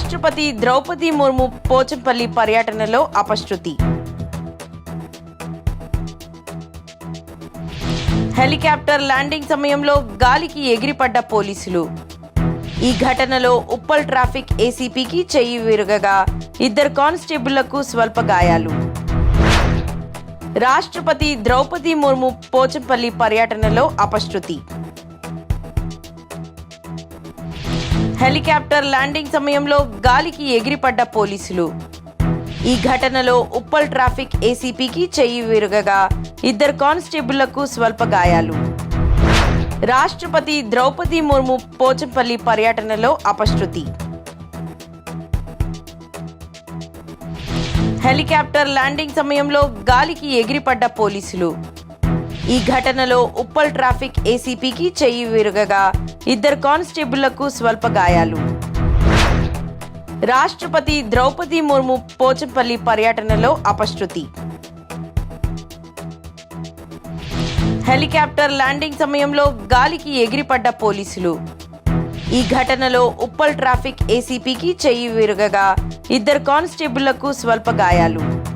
రాష్ట్రపతి ద్రౌపది ముర్ము పోచంపల్లి పర్యటనలో అపశృతి. Helicopter landing సమయంలో గాలికి ఎగిరిపడ్డ పోలీసులు. ఈ ఘటనలో ఉప్పల్ ట్రాఫిక్ ఏసీపీకి చెయ్యి విరగగా ఇద్దరు కానిస్టేబుళ్ళకు స్వల్ప గాయాలు. రాష్ట్రపతి ద్రౌపది ముర్ము పోచంపల్లి పర్యటనలో అపశృతి. హెలికాప్టర్ ల్యాండింగ్ సమయంలో గాలికి ఎగిరిపడ్డ పోలీసులు. ఈ ఘటనలో ఉప్పల్ ట్రాఫిక్ ఏసీపీకి చెయ్యి విరగగా ఇద్దరు కానిస్టేబుళ్ళకు స్వల్ప గాయాలు. రాష్ట్రపతి ద్రౌపది ముర్ము పోచంపల్లి పర్యటనలో అపశృతి. హెలికాప్టర్ ల్యాండింగ్ సమయంలో గాలికి ఎగిరిపడ్డ పోలీసులు. ఈ ఘటనలో ఉప్పల్ ట్రాఫిక్ ఏసీపీకి చెయ్యి విరగగా ఇద్దరు కానిస్టేబుళ్ళకు స్వల్ప గాయాలు. రాష్ట్రపతి ద్రౌపది ముర్ము పోచంపల్లి పర్యటనలో అపశృతి. హెలికాప్టర్ ల్యాండింగ్ సమయంలో గాలికి ఎగిరిపడ్డ పోలీసులు. ఈ ఘటనలో ఉప్పల్ ట్రాఫిక్ ఏసీపీకి చెయ్యి విరగగా ఇద్దరు కానిస్టేబుళ్ళకు స్వల్ప గాయాలు.